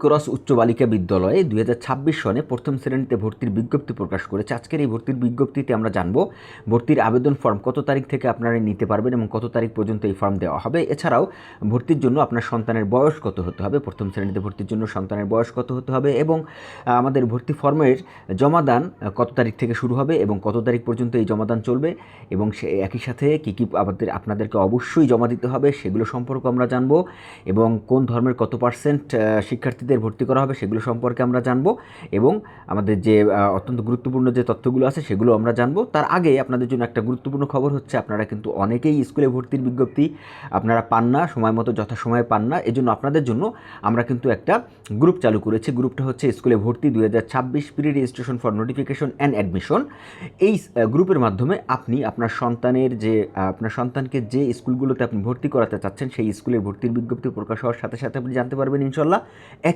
Cross উচ্চ বালিকা বিদ্যালয়ে দুই হাজার ছাব্বিশ সনে প্রথম শ্রেণীতে ভর্তির বিজ্ঞপ্তি প্রকাশ করেছে। আজকের এই ভর্তির বিজ্ঞপ্তিতে আমরা জানব ভর্তির আবেদন ফর্ম কত তারিখ থেকে আপনারা নিতে পারবেন এবং কত তারিখ পর্যন্ত এই ফর্ম দেওয়া হবে। এছাড়াও ভর্তির জন্য আপনার সন্তানের বয়স কত হতে হবে প্রথম শ্রেণীতে ভর্তির জন্য সন্তানের বয়স কত হতে হবে এবং আমাদের ভর্তি ফর্মের জমাদান কত তারিখ থেকে শুরু হবে এবং কত তারিখ পর্যন্ত এই জমাদান চলবে এবং সে একই সাথে কী কী আমাদের আপনাদেরকে অবশ্যই জমা দিতে হবে সেগুলো সম্পর্কে আমরা জানব এবং কোন ধর্মের কত পার্সেন্ট আহ, শিক্ষার্থীদের ভর্তি করা হবে, সেগুলো সম্পর্কে আমরা জানব এবং আমাদের যে অত্যন্ত গুরুত্বপূর্ণ যে তথ্যগুলো আছে সেগুলো আমরা জানব। তার আগে আপনাদের জন্য একটা গুরুত্বপূর্ণ খবর হচ্ছে, আপনারা কিন্তু অনেকেই স্কুলে ভর্তির বিজ্ঞপ্তি আপনারা পান না, সময় মতো যথাসময়ে পান না, এজন্য আপনাদের জন্য আমরা কিন্তু একটা গ্রুপ চালু করেছি। গ্রুপটা হচ্ছে স্কুলে ভর্তি দুই হাজার ছাব্বিশ pre registration for notification and admission. এই গ্রুপের মাধ্যমে আপনি আপনার সন্তানের যে আপনার সন্তানকে যে স্কুলগুলোতে আপনি ভর্তি করাতে চাচ্ছেন, সেই স্কুলের ভর্তির বিজ্ঞপ্তি প্রকাশ হওয়ার সাথে সাথে আপনি জানতে পারবেন ইনশাল্লাহ।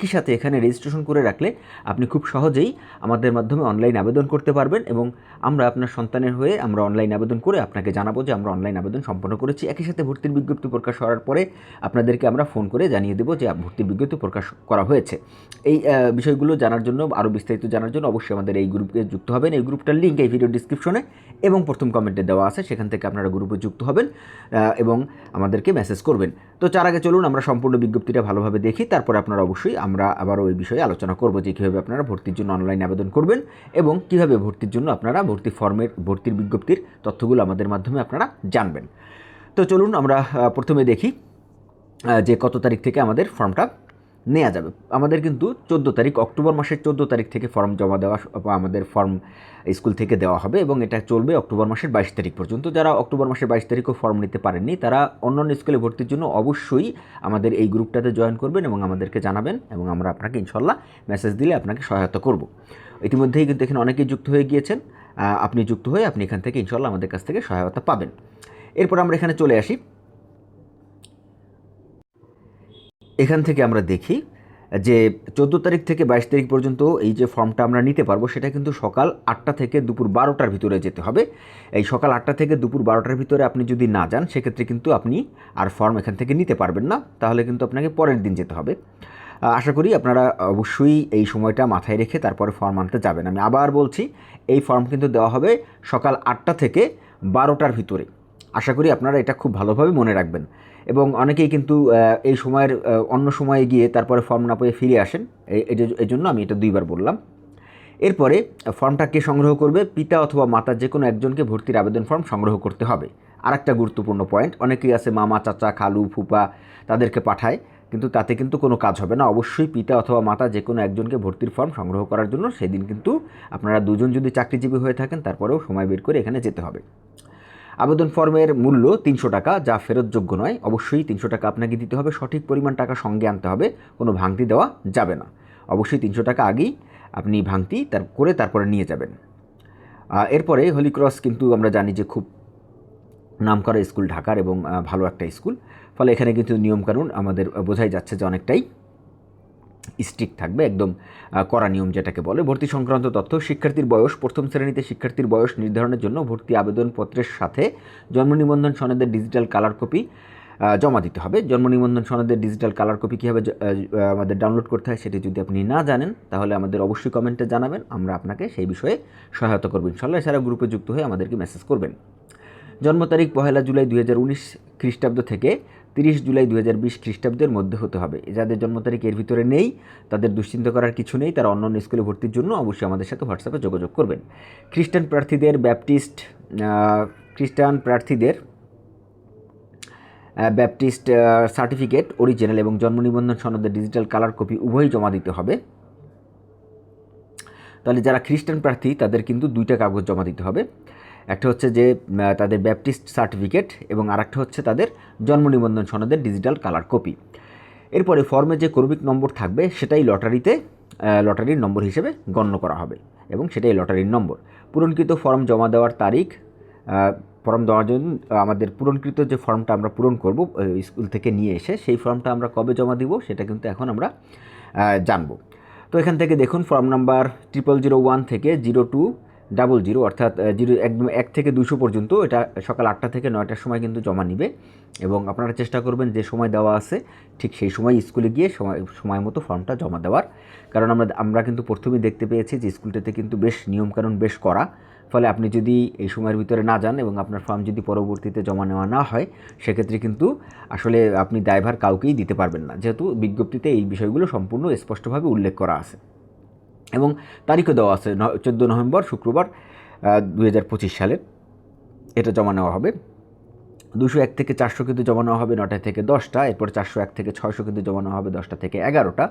একই সাথে এখানে রেজিস্ট্রেশন করে রাখলে আপনি খুব সহজেই আমাদের মাধ্যমে অনলাইন আবেদন করতে পারবেন এবং আমরা আপনার সন্তানের হয়ে আমরা অনলাইন আবেদন করে আপনাকে জানাব যে আমরা অনলাইন আবেদন সম্পন্ন করেছি। একই সাথে ভর্তির বিজ্ঞপ্তি প্রকাশ হওয়ার পরে আপনাদেরকে আমরা ফোন করে জানিয়ে দেবো যে ভর্তির বিজ্ঞপ্তি প্রকাশ করা হয়েছে। এই বিষয়গুলো জানার জন্য আরও বিস্তারিত জানার জন্য অবশ্যই আমাদের এই গ্রুপে যুক্ত হবেন। এই গ্রুপটার লিঙ্ক এই ভিডিও ডিসক্রিপশনে এবং প্রথম কমেন্টে দেওয়া আছে। সেখান থেকে আপনারা গ্রুপে যুক্ত হবেন এবং আমাদেরকে মেসেজ করবেন। তো তার আগে চলুন, আমরা সম্পূর্ণ বিজ্ঞপ্তিটা ভালোভাবে দেখি, তারপর আপনারা অবশ্যই আমরা আবার ওই বিষয়ে আলোচনা করব যে কীভাবে আপনারা ভর্তির জন্য অনলাইনে আবেদন করবেন এবং কীভাবে ভর্তির জন্য আপনারা ভর্তি ফর্মের, ভর্তির বিজ্ঞপ্তির তথ্যগুলো আমাদের মাধ্যমে আপনারা জানবেন। তো চলুন আমরা প্রথমে দেখি যে কত তারিখ থেকে আমাদের ফর্মটা নেওয়া যাবে। আমাদের কিন্তু চোদ্দ তারিখ, অক্টোবর মাসের চোদ্দ তারিখ থেকে ফর্ম জমা দেওয়া আমাদের ফর্ম স্কুল থেকে দেওয়া হবে এবং এটা চলবে অক্টোবর মাসের বাইশ তারিখ পর্যন্ত। যারা অক্টোবর মাসের বাইশ তারিখও ফর্ম নিতে পারেননি, তারা অন্যান্য স্কুলে ভর্তির জন্য অবশ্যই আমাদের এই গ্রুপটাতে জয়েন করবেন এবং আমাদেরকে জানাবেন এবং আমরা আপনাকে ইনশাল্লাহ মেসেজ দিলে আপনাকে সহায়তা করব। ইতিমধ্যেই কিন্তু এখানে অনেকেই যুক্ত হয়ে গিয়েছেন। আপনি যুক্ত হয়ে আপনি এখান থেকে ইনশাল্লাহ আমাদের কাছ থেকে সহায়তা পাবেন। এরপর আমরা এখানে চলে আসি। এখান থেকে আমরা দেখি যে চোদ্দ তারিখ থেকে বাইশ তারিখ পর্যন্ত এই যে ফর্মটা আমরা নিতে পারব, সেটা কিন্তু সকাল আটটা থেকে দুপুর বারোটার ভিতরে যেতে হবে। এই সকাল আটটা থেকে দুপুর বারোটার ভিতরে আপনি যদি না যান, সেক্ষেত্রে কিন্তু আপনি আর ফর্ম এখান থেকে নিতে পারবেন না। তাহলে কিন্তু আপনাকে পরের দিন যেতে হবে। আশা করি আপনারা অবশ্যই এই সময়টা মাথায় রেখে তারপরে ফর্ম আনতে যাবেন। আমি আবার বলছি, এই ফর্ম কিন্তু দেওয়া হবে সকাল আটটা থেকে বারোটার ভিতরে। আশা করি আপনারা এটা খুব ভালোভাবে মনে রাখবেন। এবং অনেকেই কিন্তু এই সময়ের অন্য সময়ে গিয়ে তারপরে ফর্ম না পেয়ে ফিরে আসেন। এই- জন্য আমি এটা দুইবার বললাম। এরপরে ফর্মটা কে সংগ্রহ করবে? পিতা অথবা মাতা যে কোনো একজনকে ভর্তির আবেদন ফর্ম সংগ্রহ করতে হবে। আর একটা গুরুত্বপূর্ণ পয়েন্ট অনেকেই আছে মামা, চাচা, খালু, ফুপা তাদেরকে পাঠায়, কিন্তু তাতে কিন্তু কোনো কাজ হবে না। অবশ্যই পিতা অথবা মাতা যে কোনো একজনকে ভর্তির ফর্ম সংগ্রহ করার জন্য সেদিন কিন্তু আপনারা দুজন যদি চাকরিজীবী হয়ে থাকেন, তারপরেও সময় বের করে এখানে যেতে হবে। আবেদন ফর্মের মূল্য তিনশো টাকা, যা ফেরতযোগ্য নয়। অবশ্যই তিনশো টাকা আপনাকে দিতে হবে। সঠিক পরিমাণ টাকা সঙ্গে আনতে হবে। কোনো ভাঙতি দেওয়া যাবে না। অবশ্যই তিনশো টাকা আগেই আপনি ভাঙতি তার করে তারপরে নিয়ে যাবেন। এরপরে হোলি ক্রস কিন্তু আমরা জানি যে খুব নামকরা স্কুল ঢাকার এবং ভালো একটা স্কুল। ফলে এখানে কিন্তু নিয়মকানুন আমাদের বোঝাই যাচ্ছে যে অনেকটাই স্ট্রিক্ট থাকবে, একদম করা নিয়ম যেটাকে বলে। ভর্তি সংক্রান্ত তথ্য, শিক্ষার্থীর বয়স, প্রথম শ্রেণীতে শিক্ষার্থীর বয়স নির্ধারণের জন্য ভর্তি আবেদনপত্রের সাথে জন্ম নিবন্ধন সনদের ডিজিটাল কালার কপি জমা দিতে হবে। জন্ম নিবন্ধন সনদের ডিজিটাল কালার কপি কীভাবে আমাদের ডাউনলোড করতে হয় সেটি যদি আপনি না জানেন, তাহলে আমাদের অবশ্যই কমেন্টে জানাবেন, আমরা আপনাকে সেই বিষয়ে সহায়তা করব ইনশাল্লাহ এছাড়া গ্রুপে যুক্ত হয়ে আমাদেরকে মেসেজ করবেন। জন্ম তারিখ পহেলা জুলাই দুই হাজার উনিশ খ্রিস্টাব্দ থেকে তিরিশ জুলাই দু হাজার বিশ খ্রিস্টাব্দের মধ্যে হতে হবে। যাদের জন্ম তারিখ এর ভিতরে নেই, তাদের দুশ্চিন্তা করার কিছু নেই, তারা অন্য স্কুলে ভর্তির জন্য অবশ্যই আমাদের সাথে হোয়াটসঅ্যাপে যোগাযোগ করবেন। খ্রিস্টান প্রার্থীদের ব্যাপটিস্ট খ্রিস্টান প্রার্থীদের ব্যাপটিস্ট সার্টিফিকেট অরিজিনাল এবং জন্ম নিবন্ধন সনদের ডিজিটাল কালার কপি উভয়ই জমা দিতে হবে। তাহলে যারা খ্রিস্টান প্রার্থী, তাদের কিন্তু দুইটা কাগজ জমা দিতে হবে। একটা হচ্ছে যে তাদের ব্যাপটিস্ট সার্টিফিকেট এবং আরেকটা হচ্ছে তাদের জন্ম নিবন্ধন সনদের ডিজিটাল কালার কপি। এরপরে ফর্মে যে ক্রমিক নম্বর থাকবে, সেটাই লটারিতে লটারির নম্বর হিসেবে গণ্য করা হবে এবং সেটাই লটারির নম্বর। পূরণকৃত ফর্ম জমা দেওয়ার তারিখ ফর্ম দেওয়ার জন্য আমাদের পূরণকৃত যে ফর্মটা আমরা পূরণ করব স্কুল থেকে নিয়ে এসে সেই ফর্মটা আমরা কবে জমা দিব, সেটা কিন্তু এখন আমরা জানব। তো এখান থেকে দেখুন, form number triple zero one থেকে জিরো টু ডাবল জিরো, অর্থাৎ জিরো, একদম এক থেকে দুশো পর্যন্ত এটা সকাল আটটা থেকে নয়টার সময় কিন্তু জমা নিবে। এবং আপনারা চেষ্টা করবেন যে সময় দেওয়া আছে, ঠিক সেই সময় স্কুলে গিয়ে সময় সময় মতো ফর্মটা জমা দেওয়ার। কারণ আমরা আমরা কিন্তু প্রথমেই দেখতে পেয়েছি যে স্কুলটাতে কিন্তু বেশ নিয়মকানুন বেশ করা। ফলে আপনি যদি এই সময়ের ভিতরে না যান এবং আপনার ফর্ম যদি পরবর্তীতে জমা নেওয়া না হয়, সেক্ষেত্রে কিন্তু আসলে আপনি ড্রাইভার কাউকেই দিতে পারবেন না। যেহেতু বিজ্ঞপ্তিতে এই বিষয়গুলো সম্পূর্ণ স্পষ্টভাবে উল্লেখ করা আছে। এবং তারিখও দেওয়া আছে চোদ্দ নভেম্বর, শুক্রবার দুই হাজার পঁচিশ সালের এটা জমা নেওয়া হবে। দুশো এক থেকে চারশো কিন্তু জমা নেওয়া হবে নটা থেকে দশটা, এরপর চারশো এক থেকে ছয়শো কিন্তু জমা নেওয়া হবে দশটা থেকে এগারোটা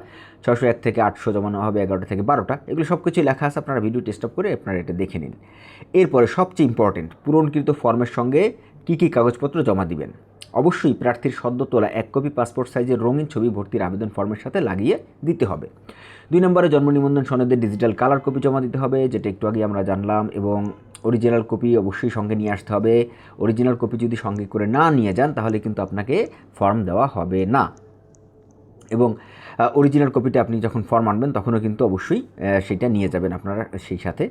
ছশো এক থেকে আটশো জমা নেওয়া হবে এগারোটা থেকে বারোটা। এগুলো সব কিছুই লেখা আছে, আপনারা ভিডিও টেস্ট করে আপনারা এটা দেখে নিন। এরপরে সবচেয়ে ইম্পর্টেন্ট পূরণকৃত ফর্মের সঙ্গে কী কী কাগজপত্র জমা দিবেন? অবশ্যই প্রার্থীর সদ্য তোলা এক কপি পাসপোর্ট সাইজের রঙিন ছবি, ভর্তির আবেদন ফর্মের সাথে লাগিয়ে দিতে হবে। দুই নম্বরে জন্ম নিবন্ধন সনদের ডিজিটাল কালার কপি জমা দিতে হবে, যেটা একটু আগে আমরা জানলাম, এবং অরিজিনাল কপি অবশ্যই সঙ্গে নিয়ে আসতে হবে। অরিজিনাল কপি যদি সঙ্গে করে না নিয়ে যান, তাহলে কিন্তু আপনাকে ফর্ম দেওয়া হবে না। এবং অরিজিনাল কপিটা আপনি যখন ফর্ম আনবেন, তখনও কিন্তু অবশ্যই সেটা নিয়ে যাবেন আপনারা সেই সাথে।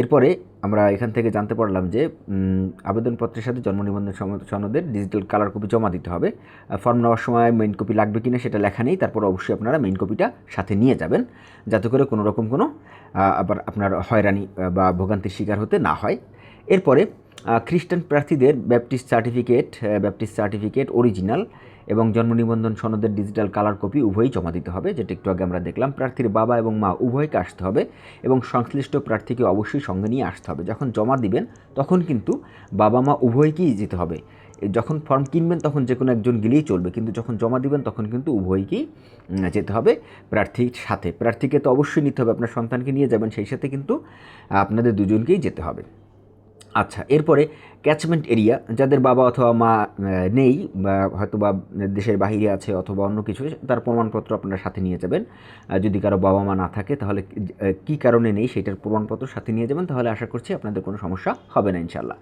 এরপরে আমরা এখান থেকে জানতে পারলাম যে আবেদনপত্রের সাথে জন্ম নিবন্ধন সনদের ডিজিটাল কালার কপি জমা দিতে হবে। ফর্ম নেওয়ার সময় মেইন কপি লাগবে কিনা সেটা লেখা নেই, তারপর অবশ্যই আপনারা মেইন কপিটা সাথে নিয়ে যাবেন। যাতে করে কোনো রকম কোনো আবার আপনার হয়রানি বা ভোগান্তির শিকার হতে না হয়। এরপরে খ্রিস্টান প্রার্থীদের baptist certificate baptist certificate original এবং জন্ম নিবন্ধন সনদের ডিজিটাল কালার কপি উভয়ই জমা দিতে হবে, যেটা একটু আগে আমরা দেখলাম। প্রার্থীর বাবা এবং মা উভয়কে আসতে হবে এবং সংশ্লিষ্ট প্রার্থীকে অবশ্যই সঙ্গে নিয়ে আসতে হবে। যখন জমা দিবেন, তখন কিন্তু বাবা মা উভয়কেই যেতে হবে। যখন ফর্ম কিনবেন, তখন যে কোনো একজন গেলেই চলবে, কিন্তু যখন জমা দিবেন, তখন কিন্তু উভয়কেই যেতে হবে প্রার্থীর সাথে। প্রার্থীকে তো অবশ্যই নিতে হবে, আপনার সন্তানকে নিয়ে যাবেন, সেই সাথে কিন্তু আপনাদের দুজনকেই যেতে হবে। আচ্ছা এরপরে ক্যাচমেন্ট এরিয়া যাদের বাবা অথবা মা নেই বা হয়তো বা দেশের বাহিরে আছে অথবা অন্য কিছু, তার প্রমাণপত্র আপনারা সাথে নিয়ে যাবেন। যদি কারও বাবা মা না থাকে, তাহলে কি কারণে নেই সেটার প্রমাণপত্র সাথে নিয়ে যাবেন, তাহলে আশা করছি আপনাদের কোনো সমস্যা হবে না ইনশাল্লাহ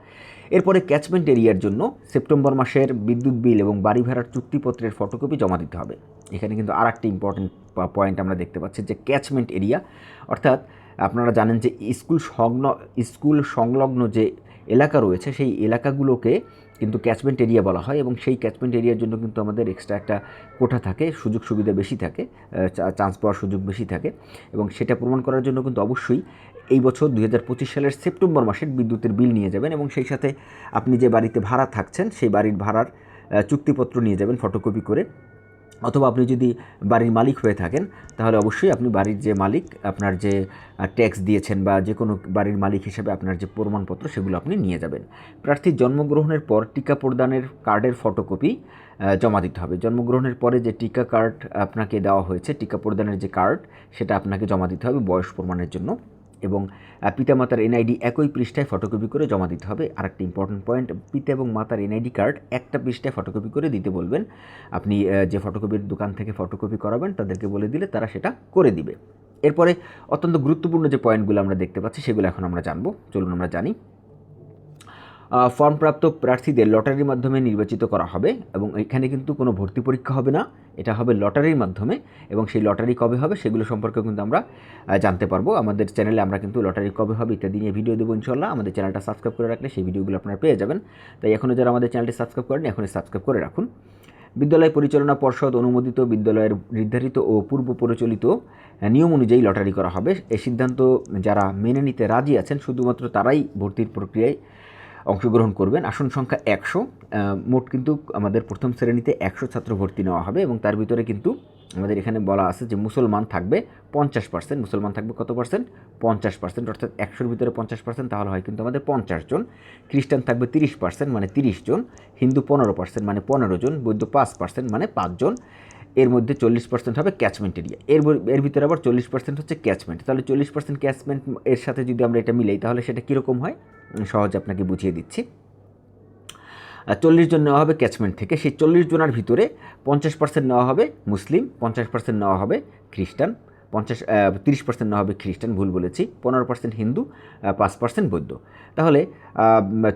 এরপরে ক্যাচমেন্ট এরিয়ার জন্য সেপ্টেম্বর মাসের বিদ্যুৎ বিল এবং বাড়ি ভাড়ার চুক্তিপত্রের ফটোকপি জমা দিতে হবে। এখানে কিন্তু আর একটা ইম্পর্টেন্ট পয়েন্ট আমরা দেখতে পাচ্ছি যে ক্যাচমেন্ট এরিয়া অর্থাৎ আপনারা জানেন যে স্কুল সংলগ্ন স্কুল সংলগ্ন যে এলাকা রয়েছে, সেই এলাকাগুলোকে কিন্তু ক্যাচমেন্ট এরিয়া বলা হয় এবং সেই ক্যাচমেন্ট এরিয়ার জন্য কিন্তু আমাদের এক্সট্রা একটা কোঠা থাকে, সুযোগ সুবিধা বেশি থাকে চান্স পাওয়ার সুযোগ বেশি থাকে এবং সেটা প্রমাণ করার জন্য কিন্তু অবশ্যই এই বছর দুই হাজার পঁচিশ সালের সেপ্টেম্বর মাসের বিদ্যুতের বিল নিয়ে যাবেন এবং সেই সাথে আপনি যে বাড়িতে ভাড়া থাকছেন, সেই বাড়ির ভাড়ার চুক্তিপত্র নিয়ে যাবেন ফটোকপি করে। অথবা আপনি যদি বাড়ির মালিক হয়ে থাকেন, তাহলে অবশ্যই আপনি বাড়ির যে মালিক, আপনার যে ট্যাক্স দিয়েছেন বা যে কোনো বাড়ির মালিক হিসেবে আপনার যে প্রমাণপত্র, সেগুলো আপনি নিয়ে যাবেন। প্রার্থীর জন্মগ্রহণের পর টিকা প্রদানের কার্ডের ফটোকপি জমা দিতে হবে। জন্মগ্রহণের পরে যে টিকা কার্ড আপনাকে দেওয়া হয়েছে, টিকা প্রদানের যে কার্ড সেটা আপনাকে জমা দিতে হবে বয়স প্রমাণের জন্য। এবং পিতা পিতামাতার এনআইডি একই পৃষ্ঠায় ফটোকপি করে জমা দিতে হবে। আর একটা ইম্পর্টেন্ট পয়েন্ট পিতা এবং মাতার এনআইডি কার্ড একটা পৃষ্ঠায় ফটোকপি করে দিতে বলবেন। আপনি যে ফটোকপির দোকান থেকে ফটোকপি করাবেন, তাদেরকে বলে দিলে তারা সেটা করে দিবে। এরপরে অত্যন্ত গুরুত্বপূর্ণ যে পয়েন্টগুলো আমরা দেখতে পাচ্ছি, সেগুলো এখন আমরা জানব। চলুন আমরা জানি। ফর্মপ্রাপ্ত প্রার্থীদের লটারির মাধ্যমে নির্বাচিত করা হবে এবং এখানে কিন্তু কোনো ভর্তি পরীক্ষা হবে না। এটা হবে লটারির মাধ্যমে এবং সেই লটারি কবে হবে সেগুলো সম্পর্কে কিন্তু আমরা জানতে পারব। আমাদের চ্যানেলে আমরা কিন্তু লটারি কবে হবে ইত্যাদি নিয়ে ভিডিও দেবো ইনশাল্লাহ আমাদের চ্যানেলটা সাবস্ক্রাইব করে রাখলে সেই ভিডিওগুলো আপনারা পেয়ে যাবেন। তাই এখনও যারা আমাদের চ্যানেলটি সাবস্ক্রাইব করেন এখনই সাবস্ক্রাইব করে রাখুন। বিদ্যালয় পরিচালনা পর্ষদ অনুমোদিত বিদ্যালয়ের নির্ধারিত ও পূর্ব পরিচালিত নিয়ম অনুযায়ী লটারি করা হবে। এই সিদ্ধান্ত যারা মেনে নিতে রাজি আছেন, শুধুমাত্র তারাই ভর্তির প্রক্রিয়ায় অংশগ্রহণ করবেন। আসন সংখ্যা একশো। মোট কিন্তু আমাদের প্রথম শ্রেণীতে একশো ছাত্র ভর্তি নেওয়া হবে এবং তার ভিতরে কিন্তু আমাদের এখানে বলা আছে যে মুসলমান থাকবে পঞ্চাশ পার্সেন্ট মুসলমান থাকবে কত পার্সেন্ট পঞ্চাশ পার্সেন্ট অর্থাৎ একশোর ভিতরে পঞ্চাশ পার্সেন্ট তাহলে হয় কিন্তু আমাদের পঞ্চাশ জন। খ্রিস্টান থাকবে তিরিশ পার্সেন্ট মানে তিরিশ জন। হিন্দু পনেরো পার্সেন্ট মানে পনেরো জন। বৌদ্ধ পাঁচ পার্সেন্ট মানে পাঁচজন এর মধ্যে চল্লিশ পার্সেন্ট হবে ক্যাচমেন্ট এরিয়া এর এর ভিতরে আবার চল্লিশ পার্সেন্ট হচ্ছে ক্যাচমেন্ট তাহলে চল্লিশ পার্সেন্ট ক্যাচমেন্ট এর সাথে যদি আমরা এটা মিলাই, তাহলে সেটা কীরকম হয়? সহজে আপনাকে বুঝিয়ে দিচ্ছি। চল্লিশ জন নেওয়া হবে ক্যাচমেন্ট থেকে। সেই চল্লিশ জনের ভিতরে পঞ্চাশ পার্সেন্ট নেওয়া হবে মুসলিম, পঞ্চাশ পার্সেন্ট নেওয়া হবে খ্রিস্টান। পঞ্চাশ তিরিশ পার্সেন্ট না হবে খ্রিস্টান, ভুল বলেছি। পনেরো পার্সেন্ট হিন্দু পাঁচ পার্সেন্ট বৌদ্ধ। তাহলে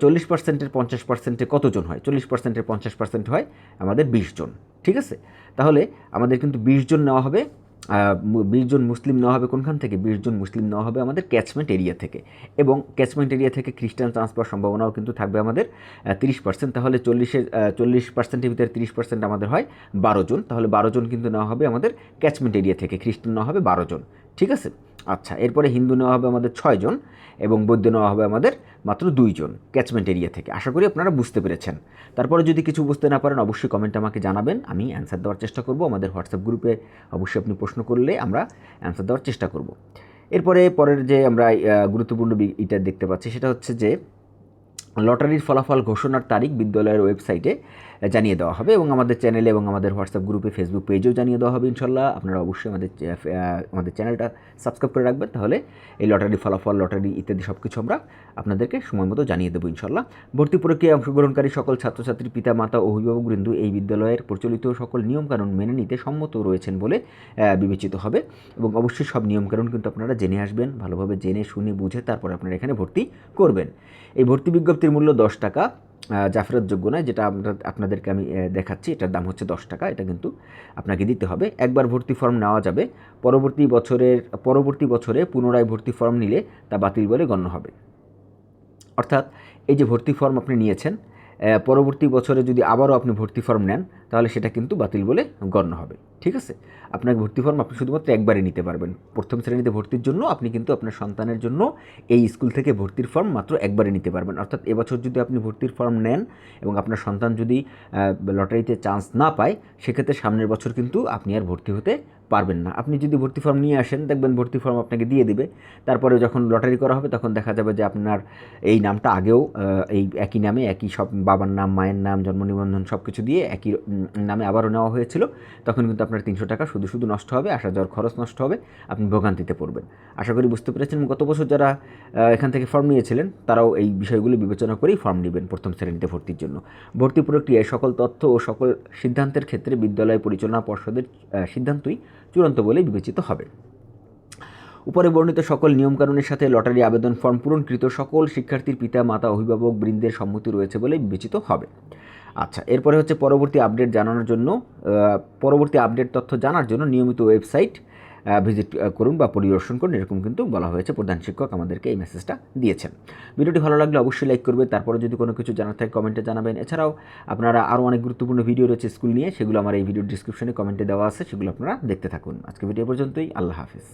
চল্লিশ পার্সেন্টের পঞ্চাশ পার্সেন্টে কতজন হয়? চল্লিশ পার্সেন্টের পঞ্চাশ পার্সেন্ট হয় আমাদের বিশ জন, ঠিক আছে? তাহলে আমাদের কিন্তু বিশ জন নেওয়া হবে। বিশ জন মুসলিম নেওয়া হবে কোনখান থেকে? বিশজন মুসলিম নেওয়া হবে আমাদের ক্যাচমেন্ট এরিয়া থেকে। এবং ক্যাচমেন্ট এরিয়া থেকে খ্রিস্টান ট্রান্সফার সম্ভাবনাও কিন্তু থাকবে আমাদের তিরিশ পার্সেন্ট তাহলে চল্লিশের চল্লিশ পার্সেন্টের ভিতরে তিরিশ পার্সেন্ট আমাদের হয় বারো জন। তাহলে বারো জন কিন্তু নেওয়া হবে আমাদের ক্যাচমেন্ট এরিয়া থেকে। খ্রিস্টান নেওয়া হবে বারো জন। ঠিক আছে? আচ্ছা এরপরে হিন্দু নেওয়া হবে আমাদের ছয়জন এবং বৈদ্য নেওয়া হবে আমাদের মাত্র দুইজন ক্যাচমেন্ট এরিয়া থেকে। আশা করি আপনারা বুঝতে পেরেছেন। তারপরে যদি কিছু বুঝতে না পারেন, অবশ্যই কমেন্টে আমাকে জানাবেন। আমি অ্যান্সার দেওয়ার চেষ্টা করব। আমাদের হোয়াটসঅ্যাপ গ্রুপে অবশ্যই আপনি প্রশ্ন করলে আমরা অ্যান্সার দেওয়ার চেষ্টা করব। এরপরে পরের যে আমরা গুরুত্বপূর্ণ এটা দেখতে পাচ্ছি, সেটা হচ্ছে যে, লটারির ফলাফল ঘোষণার তারিখ বিদ্যালয়ের ওয়েবসাইটে জানিয়ে দেওয়া হবে এবং আমাদের চ্যানেলে এবং আমাদের হোয়াটসঅ্যাপ গ্রুপে, ফেসবুক পেজেও জানিয়ে দেওয়া হবে ইনশাল্লাহ। আপনারা অবশ্যই আমাদের আমাদের চ্যানেলটা সাবস্ক্রাইব করে রাখবেন। তাহলে এই লটারির ফলাফল, লটারি ইত্যাদি সব কিছু আমরা আপনাদেরকে সময় মতো জানিয়ে দেবো ইনশাল্লাহ। ভর্তি প্রক্রিয়ায় অংশগ্রহণকারী সকল ছাত্রছাত্রী পিতা মাতা ও অভিভাবকবৃন্দু এই বিদ্যালয়ের প্রচলিত সকল নিয়মকানুন মেনে নিতে সম্মত রয়েছেন বলে বিবেচিত হবে। এবং অবশ্যই সব নিয়মকানুন কিন্তু আপনারা জেনে আসবেন, ভালোভাবে জেনে, শুনে, বুঝে তারপরে আপনারা এখানে ভর্তি করবেন। এই ভর্তি বিজ্ঞপ্তির মূল্য দশ টাকা। যা যোগ্য নয়, যেটা আপনাদেরকে আমি দেখাচ্ছি। এটার দাম হচ্ছে দশ টাকা, এটা কিন্তু আপনাকে দিতে হবে। একবার ভর্তি ফর্ম নেওয়া যাবে। পরবর্তী বছরের, পরবর্তী বছরে পুনরায় ভর্তি ফর্ম নিলে তা বাতিল বলে গণ্য হবে। অর্থাৎ এই যে ভর্তি ফর্ম আপনি নিয়েছেন পরবর্তী বছরে যদি আবারও আপনি ভর্তি ফর্ম নেন, তাহলে সেটা কিন্তু বাতিল বলে গণ্য হবে। ঠিক আছে? আপনার ভর্তি ফর্ম আপনি শুধুমাত্র একবারে নিতে পারবেন। প্রথম শ্রেণীতে ভর্তির জন্য আপনি কিন্তু আপনার সন্তানের জন্য এই স্কুল থেকে ভর্তির ফর্ম মাত্র একবারে নিতে পারবেন। অর্থাৎ এবছর যদি আপনি ভর্তির ফর্ম নেন এবং আপনার সন্তান যদি লটারিতে চান্স না পায়, সেক্ষেত্রে সামনের বছর কিন্তু আপনি আর ভর্তি হতে পারবেন না। আপনি যদি ভর্তি ফর্ম নিয়ে আসেন, দেখবেন ভর্তি ফর্ম আপনাকে দিয়ে দিবে। তারপরে যখন লটারি করা হবে, তখন দেখা যাবে যে আপনার এই নামটা আগেও এই একই নামে, একই সব বাবার নাম, মায়ের নাম, জন্ম নিবন্ধন সব কিছু দিয়ে একই নামে আবারও নেওয়া হয়েছিল। তখন কিন্তু আপনার তিনশো টাকা শুধু শুধু নষ্ট হবে আসা যাওয়ার খরচ নষ্ট হবে, আপনি ভোগান্তিতে পড়বেন। আশা করি বুঝতে পেরেছেন গত বছর যারা এখান থেকে ফর্ম নিয়েছিলেন, তারাও এই বিষয়গুলো বিবেচনা করেই ফর্ম নেবেন প্রথম শ্রেণীতে ভর্তির জন্য। ভর্তি প্রক্রিয়ায় সকল তথ্য ও সকল সিদ্ধান্তের ক্ষেত্রে বিদ্যালয় পরিচালনা পর্ষদের সিদ্ধান্তই চূড়ান্ত বলে বিবেচিত হবে। উপরে বর্ণিত সকল নিয়মকানুনের সাথে লটারি আবেদন ফর্ম পূরণকৃত সকল শিক্ষার্থীর পিতা, মাতা, অভিভাবক বৃন্দের সম্মতি রয়েছে বলে বিবেচিত হবে। আচ্ছা এরপরে হচ্ছে পরবর্তী আপডেট জানানোর জন্য পরবর্তী আপডেট তথ্য জানার জন্য নিয়মিত ওয়েবসাইট ভিজিট করুন বা পরিদর্শন করুন, এরকম কিন্তু বলা হয়েছে। প্রধান শিক্ষক আমাদেরকে এই মেসেজটা দিয়েছেন। ভিডিওটি ভালো লাগলে অবশ্যই লাইক করবে। তারপরে যদি কোনো কিছু জানার থাকে কমেন্টে জানাবেন। এছাড়াও আপনারা আরও অনেক গুরুত্বপূর্ণ ভিডিও রয়েছে স্কুল নিয়ে, সেগুলো আমার এই ভিডিও ডিসক্রিপশনে কমেন্টে দেওয়া আছে, সেগুলো আপনারা দেখতে থাকুন। আজকে ভিডিও পর্যন্তই। আল্লাহ হাফিজ।